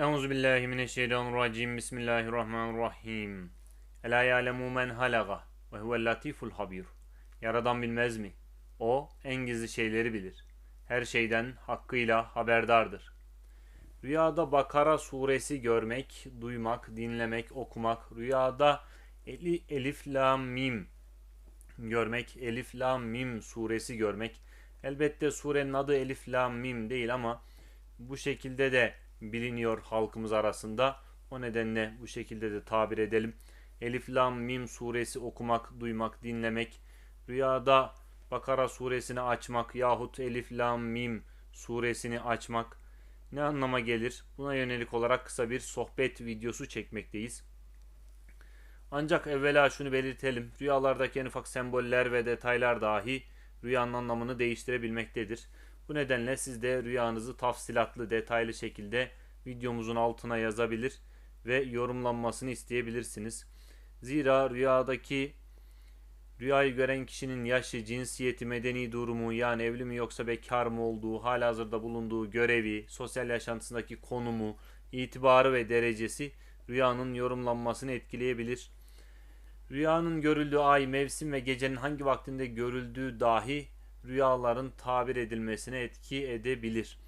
Euzu billahi mineşşeytanirracim. Bismillahirrahmanirrahim. Ela ya'lemu men halaga ve huvel latiful habir. Yaradan bilmez mi? O en gizli şeyleri bilir. Her şeyden hakkıyla haberdardır. Rüyada Bakara suresi görmek, duymak, dinlemek, okumak, rüyada eli, Elif Lam Mim görmek, Elif Lam Mim suresi görmek. Elbette surenin adı Elif Lam Mim değil ama bu şekilde de biliniyor halkımız arasında. O nedenle bu şekilde de tabir edelim. Elif Lam Mim suresi okumak, duymak, dinlemek, rüyada Bakara suresini açmak yahut Elif Lam Mim suresini açmak ne anlama gelir? Buna yönelik olarak kısa bir sohbet videosu çekmekteyiz. Ancak evvela şunu belirtelim. Rüyalardaki en ufak semboller ve detaylar dahi rüyanın anlamını değiştirebilmektedir. Bu nedenle siz de rüyanızı tafsilatlı, detaylı şekilde videomuzun altına yazabilir ve yorumlanmasını isteyebilirsiniz. Zira rüyadaki rüyayı gören kişinin yaşı, cinsiyeti, medeni durumu yani evli mi yoksa bekar mı olduğu, halihazırda bulunduğu görevi, sosyal yaşantısındaki konumu, itibarı ve derecesi rüyanın yorumlanmasını etkileyebilir. Rüyanın görüldüğü ay, mevsim ve gecenin hangi vaktinde görüldüğü dahi rüyaların tabir edilmesine etki edebilir.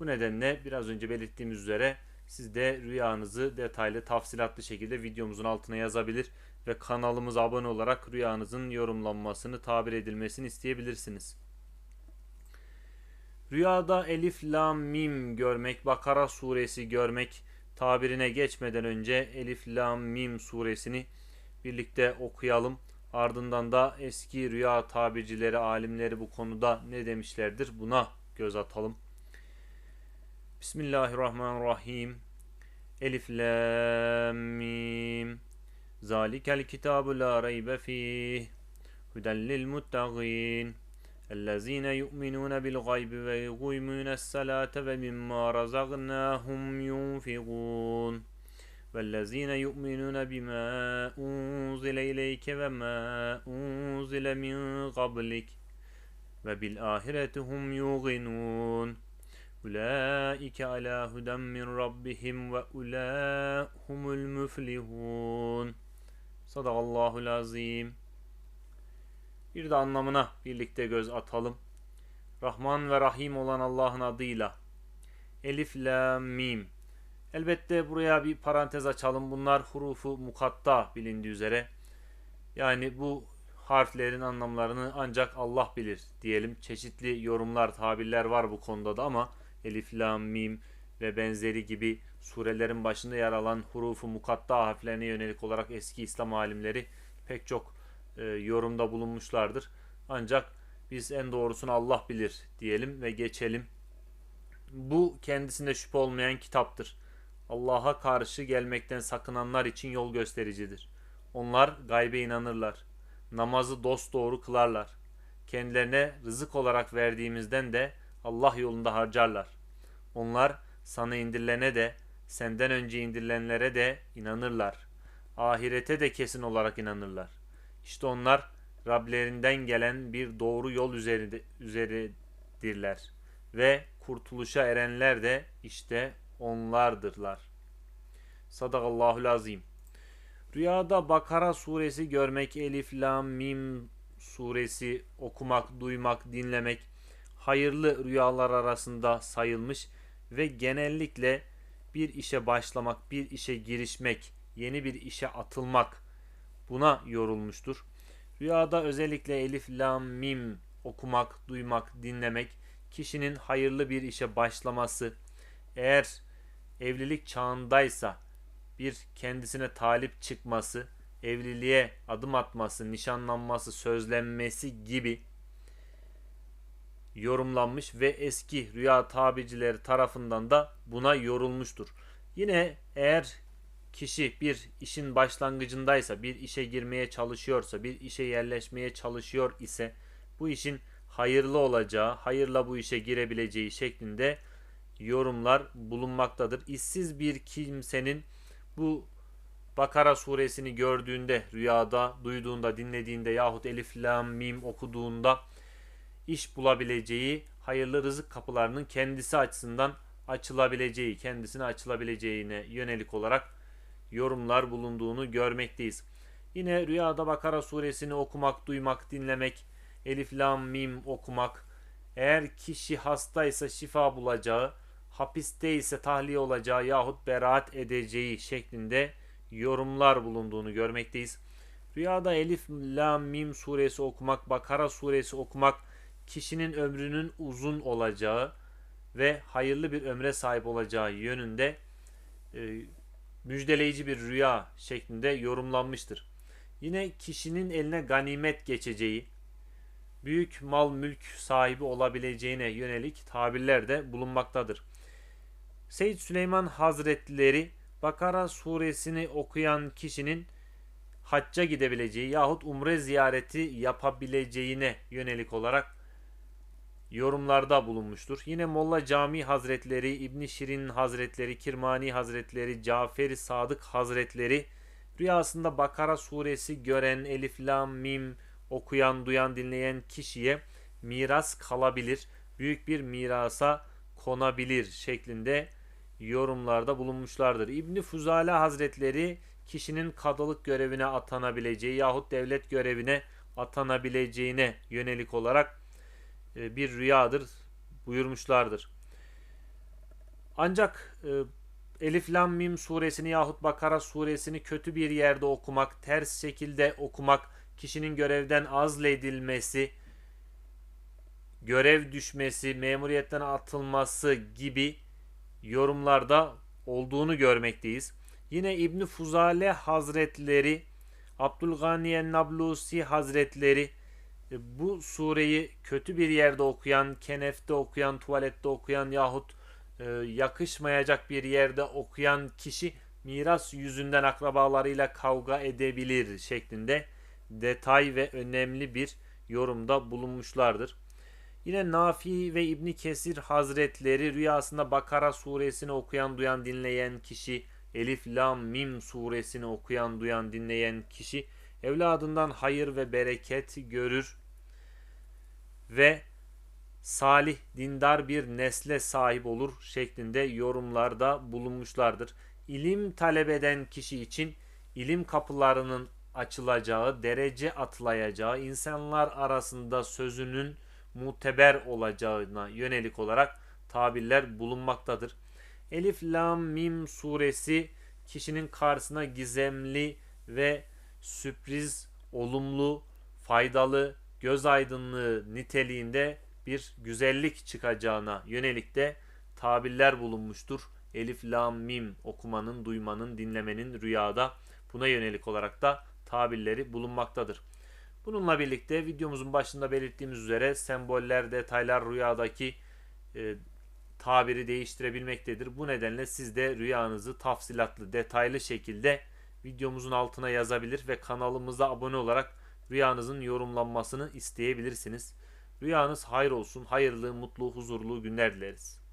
Bu nedenle biraz önce belirttiğimiz üzere siz de rüyanızı detaylı tafsilatlı şekilde videomuzun altına yazabilir ve kanalımıza abone olarak rüyanızın yorumlanmasını tabir edilmesini isteyebilirsiniz. Rüyada elif lam mim görmek, Bakara suresi görmek tabirine geçmeden önce elif lam mim suresini birlikte okuyalım. Ardından da eski rüya tabircileri, alimleri bu konuda ne demişlerdir buna göz atalım. Bismillahirrahmanirrahim. Elif lam mim. Zalikel kitabu la raybe fih. Huden lil muttaqin. الذين يؤمنون بالغيب ويقيمون الصلاة ومما رزقناهم ينفقون والذين يؤمنون بما أنزل إليك وما أنزل من قبلك وبالآخرة هم يوقنون أولئك على هدى من ربهم وأولئك هم المفلحون صدق الله العظيم Bir de anlamına birlikte göz atalım. Rahman ve Rahim olan Allah'ın adıyla. Elif, La, Mim. Elbette buraya bir parantez açalım. Bunlar hurufu mukatta bilindiği üzere. Yani bu harflerin anlamlarını ancak Allah bilir diyelim. Çeşitli yorumlar, tabirler var bu konuda da ama Elif, Lam, Mim ve benzeri gibi surelerin başında yer alan hurufu mukatta harflerine yönelik olarak eski İslam alimleri pek çok e, yorumda bulunmuşlardır. Ancak biz en doğrusunu Allah bilir diyelim ve geçelim. Bu kendisinde şüphe olmayan kitaptır. Allah'a karşı gelmekten sakınanlar için yol göstericidir. Onlar gaybe inanırlar. Namazı dost doğru kılarlar. Kendilerine rızık olarak verdiğimizden de Allah yolunda harcarlar. Onlar sana indirilene de senden önce indirilenlere de inanırlar. Ahirete de kesin olarak inanırlar. İşte onlar Rablerinden gelen bir doğru yol üzerinde, üzeridirler. Ve kurtuluşa erenler de işte onlardırlar. Sadakallahul azim. Rüyada Bakara suresi görmek, Elif, Lam, Mim suresi okumak, duymak, dinlemek hayırlı rüyalar arasında sayılmış ve genellikle bir işe başlamak, bir işe girişmek, yeni bir işe atılmak buna yorulmuştur. Rüyada özellikle elif, lam, mim okumak, duymak, dinlemek kişinin hayırlı bir işe başlaması, eğer evlilik çağındaysa bir kendisine talip çıkması, evliliğe adım atması, nişanlanması, sözlenmesi gibi yorumlanmış ve eski rüya tabicileri tarafından da buna yorulmuştur. Yine eğer kişi bir işin başlangıcındaysa, bir işe girmeye çalışıyorsa, bir işe yerleşmeye çalışıyor ise bu işin hayırlı olacağı, hayırla bu işe girebileceği şeklinde yorumlar bulunmaktadır. İşsiz bir kimsenin bu Bakara suresini gördüğünde, rüyada, duyduğunda, dinlediğinde yahut Elif, Lam, Mim okuduğunda iş bulabileceği hayırlı rızık kapılarının kendisi açısından açılabileceği, kendisine açılabileceğine yönelik olarak yorumlar bulunduğunu görmekteyiz. Yine rüyada Bakara suresini okumak, duymak, dinlemek, Elif Lam Mim okumak, eğer kişi hastaysa şifa bulacağı, hapiste ise tahliye olacağı yahut beraat edeceği şeklinde yorumlar bulunduğunu görmekteyiz. Rüyada Elif Lam Mim suresi okumak, Bakara suresi okumak kişinin ömrünün uzun olacağı ve hayırlı bir ömre sahip olacağı yönünde e, müjdeleyici bir rüya şeklinde yorumlanmıştır. Yine kişinin eline ganimet geçeceği, büyük mal mülk sahibi olabileceğine yönelik tabirler de bulunmaktadır. Seyyid Süleyman Hazretleri Bakara suresini okuyan kişinin hacca gidebileceği yahut umre ziyareti yapabileceğine yönelik olarak yorumlarda bulunmuştur. Yine Molla Cami Hazretleri, İbn Şirin Hazretleri, Kirmani Hazretleri, Cafer Sadık Hazretleri rüyasında Bakara suresi gören Elif Lam Mim okuyan, duyan, dinleyen kişiye miras kalabilir. Büyük bir mirasa konabilir şeklinde yorumlarda bulunmuşlardır. İbni Fuzale Hazretleri kişinin kadılık görevine atanabileceği yahut devlet görevine atanabileceğine yönelik olarak e, bir rüyadır buyurmuşlardır. Ancak e, Elif Lam Mim suresini yahut Bakara suresini kötü bir yerde okumak, ters şekilde okumak, kişinin görevden azledilmesi, görev düşmesi, memuriyetten atılması gibi yorumlarda olduğunu görmekteyiz. Yine İbn Fuzale Hazretleri, Abdülgani Nablusi Hazretleri e, bu sureyi kötü bir yerde okuyan, kenefte okuyan, tuvalette okuyan yahut e, yakışmayacak bir yerde okuyan kişi miras yüzünden akrabalarıyla kavga edebilir şeklinde detay ve önemli bir yorumda bulunmuşlardır. Yine Nafi ve İbni Kesir Hazretleri rüyasında Bakara suresini okuyan, duyan, dinleyen kişi, Elif, Lam, Mim suresini okuyan, duyan, dinleyen kişi evladından hayır ve bereket görür ve salih, dindar bir nesle sahip olur şeklinde yorumlarda bulunmuşlardır. İlim talep eden kişi için ilim kapılarının açılacağı, derece atlayacağı, insanlar arasında sözünün muteber olacağına yönelik olarak tabirler bulunmaktadır. Elif Lam Mim suresi kişinin karşısına gizemli ve sürpriz, olumlu, faydalı, göz aydınlığı niteliğinde bir güzellik çıkacağına yönelik de tabirler bulunmuştur. Elif, lam, mim okumanın, duymanın, dinlemenin rüyada buna yönelik olarak da tabirleri bulunmaktadır. Bununla birlikte videomuzun başında belirttiğimiz üzere semboller, detaylar rüyadaki e, tabiri değiştirebilmektedir. Bu nedenle siz de rüyanızı tafsilatlı, detaylı şekilde videomuzun altına yazabilir ve kanalımıza abone olarak rüyanızın yorumlanmasını isteyebilirsiniz. Rüyanız hayır olsun, hayırlı, mutlu, huzurlu günler dileriz.